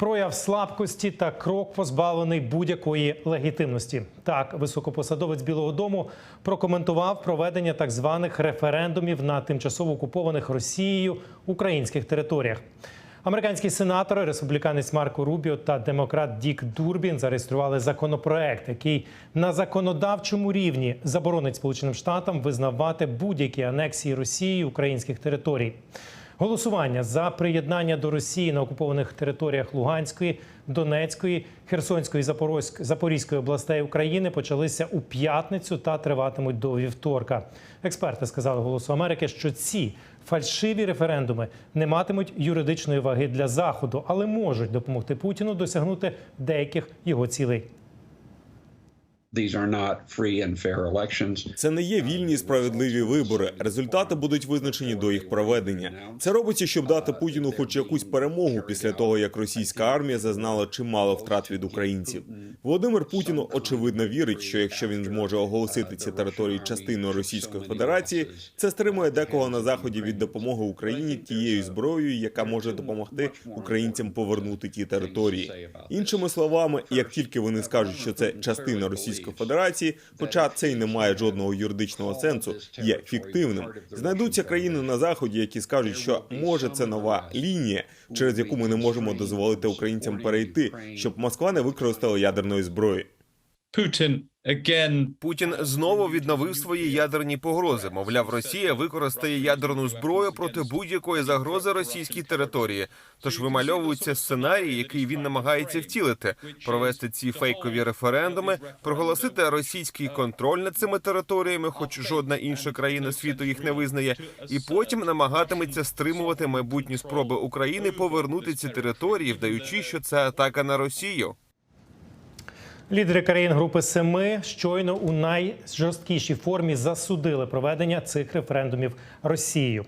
Прояв слабкості та крок позбавлений будь-якої легітимності. Так, високопосадовець Білого Дому прокоментував проведення так званих референдумів на тимчасово окупованих Росією українських територіях. Американський сенатор, республіканець Марко Рубіо та демократ Дік Дурбін зареєстрували законопроект, який на законодавчому рівні заборонить Сполученим Штатам визнавати будь-які анексії Росії українських територій. Голосування за приєднання до Росії на окупованих територіях Луганської, Донецької, Херсонської, Запорозьк- Запорізької областей України почалися у п'ятницю та триватимуть до вівторка. Експерти сказали Голосу Америки, що ці фальшиві референдуми не матимуть юридичної ваги для заходу, але можуть допомогти Путіну досягнути деяких його цілей. Це не є вільні справедливі вибори. Результати будуть визначені до їх проведення. Це робиться, щоб дати Путіну хоч якусь перемогу після того, як російська армія зазнала чимало втрат від українців. Володимир Путін очевидно вірить, що якщо він зможе оголосити ці території частиною Російської Федерації, це стримує декого на заході від допомоги Україні тією зброєю, яка може допомогти українцям повернути ті території. Іншими словами, як тільки вони скажуть, що це частина Російської Федерації, хоча це й не має жодного юридичного сенсу, є фіктивним. Знайдуться країни на заході, які скажуть, що може це нова лінія, через яку ми не можемо дозволити українцям перейти, щоб Москва не використала ядерної зброї. Putin again Путін знову відновив свої ядерні погрози. Мовляв, Росія використає ядерну зброю проти будь-якої загрози російській території. Тож вимальовується сценарій, який він намагається втілити: провести ці фейкові референдуми, проголосити російський контроль над цими територіями, хоч жодна інша країна світу їх не визнає, і потім намагатиметься стримувати майбутні спроби України повернути ці території, вдаючи, що це атака на Росію. Лідери країн Групи Семи щойно у найжорсткішій формі засудили проведення цих референдумів Росією.